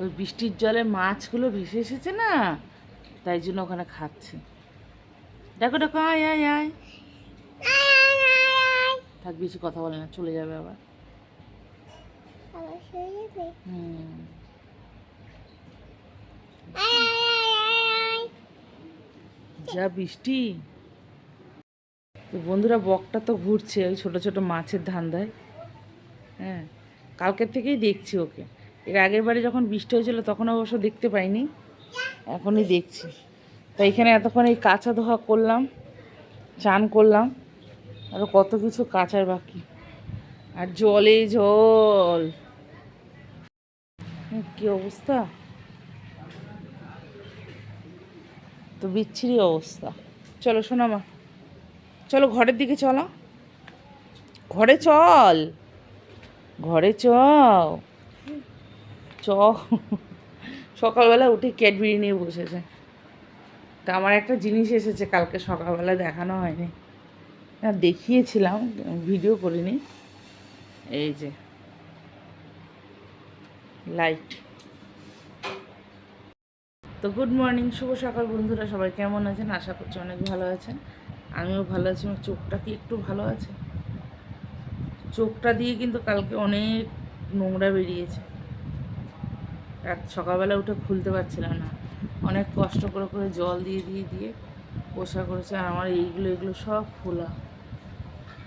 ওই বৃষ্টির জলে মাছগুলো ভেসে এসেছে না? তাই জন্য ওখানে খাচ্ছে। দেখো দেখো, আয় আয় আয়। থাক, বেশি কথা বলে না, চলে যাবে আবার। যা বৃষ্টি। তো বন্ধুরা, বকটা তো ঘুরছে, ওই ছোট ছোট মাছের ধান্দায়। হ্যাঁ কালকের থেকেই দেখছি ওকে। এর আগের বারে যখন বৃষ্টি হয়েছিল, তখন অবশ্য দেখতে পাইনি। এখনই দেখছি। তো এখানে এতক্ষণ এই কাঁচা ধোয়া করলাম, চান করলাম আরও কত কিছু কাচার বাকি। আর জলে জল। কি অবস্থা? তো বিচ্ছিরি অবস্থা। চলো মা। চলো ঘরের দিকে চলো। ঘরে চল। ঘরে চ চ। সকালবেলা উঠে ক্যাডবেরি নিয়ে বসেছে। তা আমার একটা জিনিস এসেছে, কালকে সকালবেলা দেখানো হয়নি। না, দেখিয়েছিলাম ভিডিও করিনি। এই যে। লাইট তো গুড মর্নিং শুভ সকাল বন্ধুরা, সবাই কেমন আছেন? আশা করছি অনেক ভালো আছেন। আমিও ভালো আছি, আমার চোখটা কি একটু ভালো আছে? চোখটা দিয়ে কিন্তু কালকে অনেক নোংরা বেরিয়েছে। রাত সকালবেলা উঠে খুলতে পারছিলাম না। অনেক কষ্ট করে করে জল দিয়ে দিয়ে দিয়ে পোষা করেছে আর আমার এইগুলো, এগুলো সব ফোলা।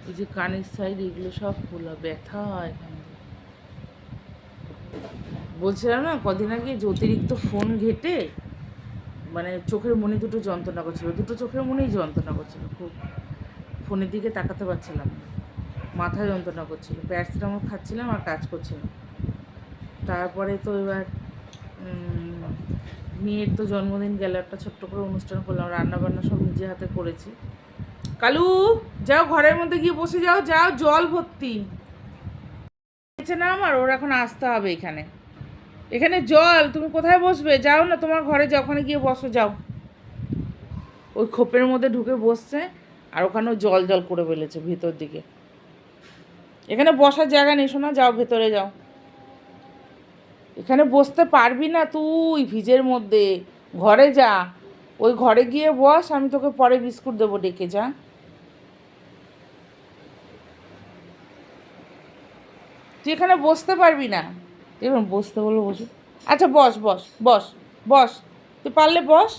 এই যে কানের সাইড এগুলো সব ফোলা, ব্যথা হয় এখানে। বলছিলাম না, কদিন আগে যে অতিরিক্ত ফোন ঘেটে মানে চোখের মনি দুটো যন্ত্রণা করছিল। দুটো চোখের মনেই যন্ত্রণা করছিল, খুব। ফোনের দিকে তাকাতে পারছিলাম মাথা যন্ত্রণা করছিল। প্যারাসিটামল খাচ্ছিলাম আর কাজ করছিলাম তারপরে তো এবার মেয়ের তো জন্মদিন গেল, একটা ছোট্ট করে অনুষ্ঠান করলাম রান্না বান্না সব নিজে হাতে করেছি। কালু, যাও ঘরের মধ্যে গিয়ে বসে যাও যাও জল ভর্তি। না আমার, ওর এখন আসতে হবে এখানে। এখানে জল, তুমি কোথায় বসবে? যাও না, তোমার ঘরে যাও, ওখানে গিয়ে বসো, যাও। ওই খোপের মধ্যে ঢুকে বসছে, আর ওখানেও জল জল করে ফেলেছে ভিতর দিকে। এখানে বসার জায়গা নেই, শোনা, যাও, ভেতরে যাও। এখানে বসতে পারবি না তুই ভিজের মধ্যে। ঘরে যা। ওই ঘরে গিয়ে বস, আমি তোকে পরে বিস্কুট দেবো ডেকে, যা। তুই এখানে বসতে পারবি না। দেখুন, বসতে বলব, বসে। আচ্ছা বস বস বস বস। তুই পারলে বস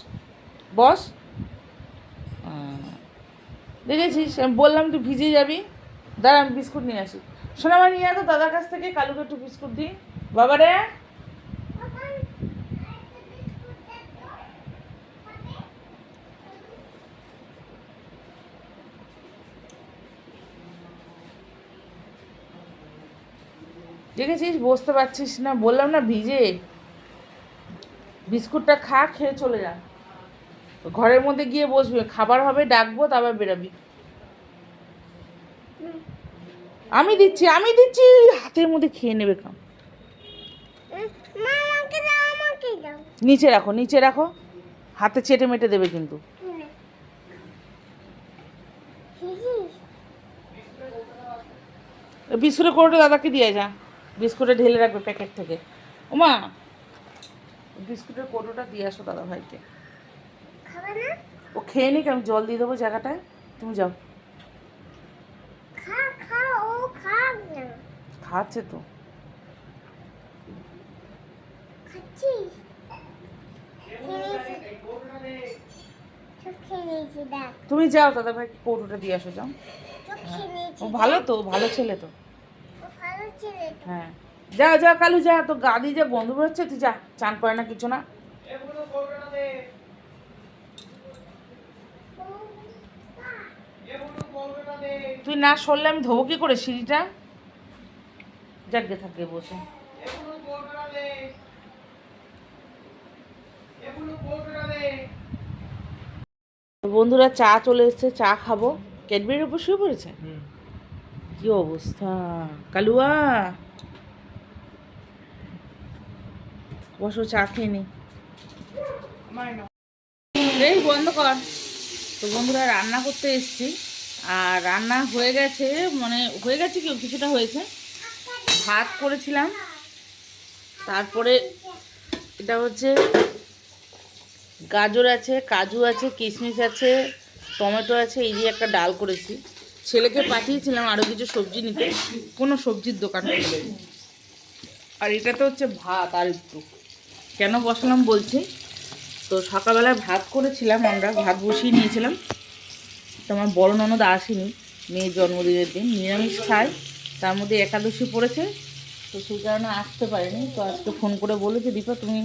বস। দেখেছিস? আমি বললাম তুই ভিজে যাবি। দাঁড়া, আমি বিস্কুট নিয়ে আসি। সোনামা, নিয়ে তো, দাদার কাছ থেকে কালুকে একটু বিস্কুট দিই। বাবা দেখেছিস? বসতে পারছিস না। বললাম না ভিজে। বিস্কুটটা খা খেয়ে চলে যা। ঘরের মধ্যে গিয়ে বসবে। খাবার হবে ডাকবো তারপর বেরাবি। আমি দিচ্ছি আমি দিচ্ছি। হাতের মধ্যে খেয়ে নেবে কাম। নিচে রাখো নিচে রাখো। হাতে চেটে মেটে দেবে কিন্তু। বিস্কুটের কোটোটা দাদাকে দিয়ে যা। বিস্কুটে ঢেলে রাখবে প্যাকেট থেকে। ওমা! বিস্কুটের কোটোটা দিয়ে আসো দাদা ভাইকে। ও খেয়ে নিক আমি জল দিয়ে দেবো জায়গাটায়। তুমি যাও। খাচ্ছে তো। তুমি যাও দাদা ভাইকে কৌটোটা দিয়ে আসো যাও। নিয়েছি ও ভালো তো ভালো ছেলে তো। হ্যাঁ। যা যা কালু যা তো গাদি যা গন্ধ বেরোচ্ছে তুই যা চান করে না কিছু না। তুই না সরলে আমি ধোবো কি করে সিঁড়িটা? যাকে থাকে বসে। বন্ধুরা চা চলে এসছে চা খাব। ক্যাডবেরির উপর শুয়ে পড়েছে? কি অবস্থা? কালুয়া! বসো, চা খেয়ে নি। এই বন্ধ কর। তো বন্ধুরা, রান্না করতে এসছি। আর রান্না হয়ে গেছে মানে হয়ে গেছে কি, কিছুটা হয়েছে। ভাত করেছিলাম। তারপরে এটা হচ্ছে গাজর আছে, কাজু আছে, কিশমিশ আছে, টমেটো আছে, এই দিয়ে একটা ডাল করেছি। ছেলেকে পাঠিয়েছিলাম আরও কিছু সবজি নিতে। কোনো সবজির দোকান আর এটাতে হচ্ছে ভাত আর একটু কেন বসালাম বলছি? তো সকালবেলায় ভাত করেছিলাম আমরা, ভাত বসিয়ে নিয়েছিলাম। তো আমার বড় ননদ আসেনি, মেয়ের জন্মদিনের দিন। নিরামিষ খায়, তার মধ্যে একাদশী পড়েছে। তো সেই কারণে আসতে পারেনি। তো আজকে ফোন করে বলেছে দীপা, তুমি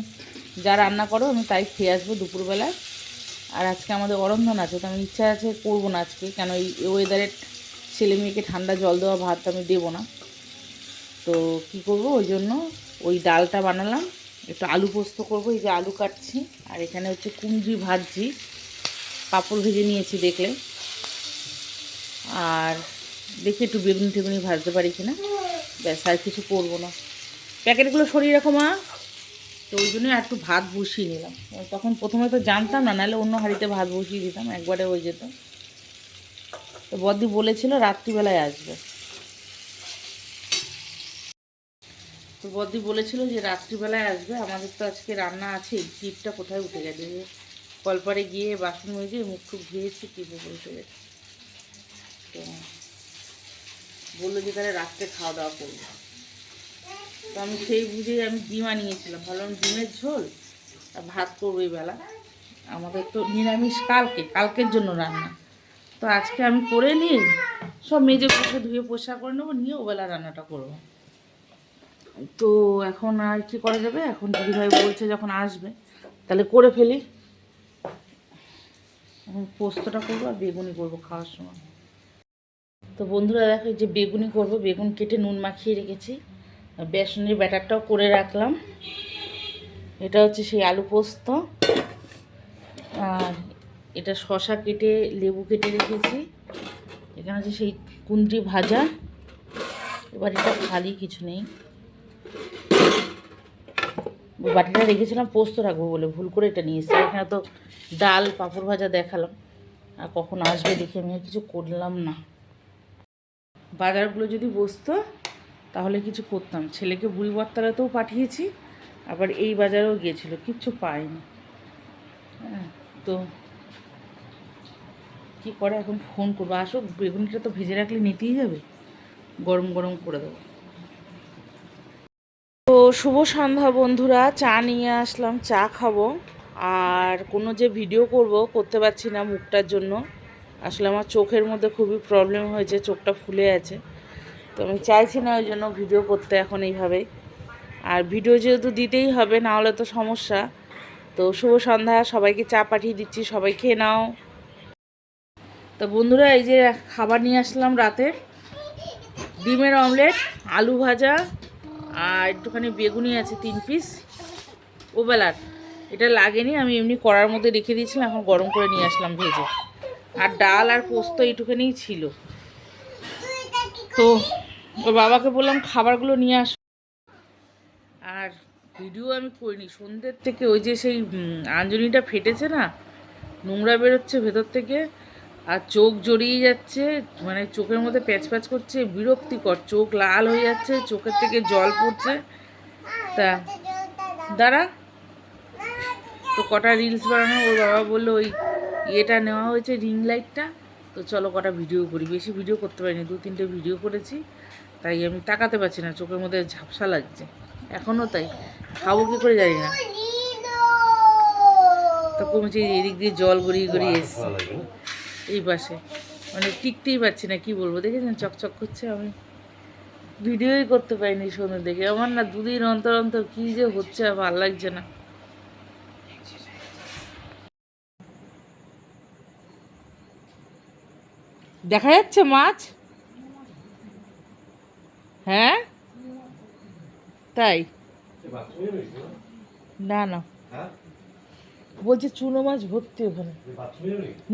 যা রান্না করো, আমি তাই খেয়ে আসব দুপুরবেলায়। আর আজকে আমাদের অরন্ধন আছে, তো আমি ইচ্ছা আছে করব না আজকে। কেন এই ওয়েদারে ছেলে মেয়েকে ঠান্ডা জল দেওয়া ভাত আমি দেবো না। তো কি করব? ওই জন্য ওই ডালটা বানালাম, একটু আলু পোস্ত করব, এই যে আলু কাটছি, আর এখানে হচ্ছে কুমড়ি ভাজছি, পাঁপড় ভেজে নিয়েছি দেখলে। আর দেখি একটু বেগুনি টেগুনি ভাজতে পারি কিনা। ব্যাস, আর কিছু করব না। প্যাকেটগুলো সরিয়ে রাখো মা। তো ওই জন্য একটু ভাত বসিয়ে নিলাম। তখন প্রথমে তো জানতাম না, নাহলে অন্য হাঁড়িতে ভাত বসিয়ে দিতাম, একবারে হয়ে যেত। তো বদ্দি বলেছিল রাত্রিবেলায় আসবে। তো বদ্দি বলেছিল যে রাত্রিবেলায় আসবে, আমাদের তো আজকে রান্না আছে টিপটা কোথায় উঠে গেছে? কলপারে গিয়ে বাসন মেজে মুখ খুব ধুয়েছি টিপে উঠে গেছে। তো বলল যে তাহলে রাত্রে খাওয়া দাওয়া করব। তো আমি সেই বুঝেই আমি ডিম আনিয়েছিলাম। ভাবলাম ডিমের ঝোল, আর ভাত করব এই বেলা। আমাদের তো নিরামিষ কালকে, কালকের জন্য রান্না। তো আজকে আমি করে নিই। সব মেজে বসে ধুয়ে পোষা করে নেব, নিয়ে ওবেলা রান্নাটা করব। তো এখন আর কি করা যাবে? এখন দিদিভাই বলছে যখন আসবে, তাহলে করে ফেলি। এখন পোস্তটা করব আর বেগুনি করব খাওয়ার সময়। তো বন্ধুরা দেখো যে বেগুনি করব, বেগুন কেটে নুন মাখিয়ে রেখেছি। আর বেসনের ব্যাটারটাও করে রাখলাম। এটা হচ্ছে সেই আলু পোস্ত। আর এটা শশা কেটে, লেবু কেটে রেখেছি। এখানে হচ্ছে সেই কুন্দ্রি ভাজা। এবার এটা খালি কিছু নেই। বাটিটা রেখেছিলাম পোস্ত রাখব বলে, ভুল করে এটা নিয়ে এসেছি। এখানে তো ডাল, পাঁপড় ভাজা দেখালাম। আর কখন আসবে দেখে আমি কিছু করলাম না। বাজারগুলো যদি বসতো, তাহলে কিছু করতাম। ছেলেকে বুড়ি বর্তারাতেও পাঠিয়েছি, আবার এই বাজারেও গিয়েছিল, কিচ্ছু পাইনি। হ্যাঁ তো কি করে এখন ফোন করব? আসো বেগুনটা তো ভেজে রাখলে নিতেই যাবে গরম গরম করে দেবো। তো শুভ সন্ধ্যা বন্ধুরা, চা নিয়ে আসলাম, চা খাব। আর কোনো যে ভিডিও করব, করতে পারছি না মুখটার জন্য। আসলে আমার চোখের মধ্যে খুবই প্রবলেম হয়েছে, চোখটা ফুলে আছে। তো আমি চাইছি না ওই জন্য ভিডিও করতে এখন এইভাবেই। আর ভিডিও যেহেতু দিতেই হবে, না হলে তো সমস্যা। তো শুভ সন্ধ্যা, সবাইকে চা পাঠিয়ে দিচ্ছি, সবাই খেয়ে নাও। তো বন্ধুরা, এই যে খাবার নিয়ে আসলাম রাতে। ডিমের অমলেট, আলু ভাজা, আর একটুখানি বেগুনি আছে তিন পিস ওবেলার এটা লাগেনি, আমি এমনি কড়ার মধ্যে রেখে দিয়েছিলাম, এখন গরম করে নিয়ে আসলাম ভেজে। আর ডাল আর পোস্ত এইটুখানিই ছিল। তো ওর বাবাকে বললাম, খাবারগুলো নিয়ে আস। আর ভিডিও আমি করিনি, সন্ধ্যের থেকে ওই যে সেই আঞ্জনিটা ফেটেছে না, নোংরা বেরোচ্ছে ভেতর থেকে। আর চোখ জড়িয়ে যাচ্ছে মানে চোখের মধ্যে প্যাচ প্যাচ করছে বিরক্তিকর। চোখ লাল হয়ে যাচ্ছে চোখের থেকে জল পড়ছে। তা দাঁড়া। তো কটা রিলস বানানো ওর বাবা বলল ওই ইয়েটা নেওয়া হয়েছে রিং লাইটটা তো চলো কটা ভিডিও করি। বেশি ভিডিও করতে পারিনি দু তিনটে ভিডিও করেছি। তাই আমি তাকাতে পারছি না চোখের মধ্যে ঝাপসা লাগছে। এখনও তাই খাব কী করে জানি না। তো কমেছে এদিক দিয়ে জল গড়িয়ে গড়িয়ে এসছে। এই পাশে। মানে টিকতেই পারছি না কি বলব? দেখেছেন? চকচক করছে আমি। ভিডিওই করতে পারিনি সন্ধ্যে দেখে। আমার না দুদিন অন্তর অন্তর কী যে হচ্ছে ভালো লাগছে না। দেখা যাচ্ছে মাছ? হ্যাঁ? তাই? না? না বলছে চুনো মাছ ভর্তি ওখানে।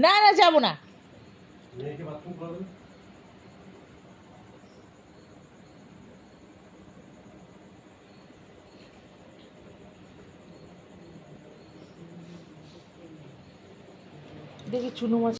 না না যাব না। দেখি চুনো মাছ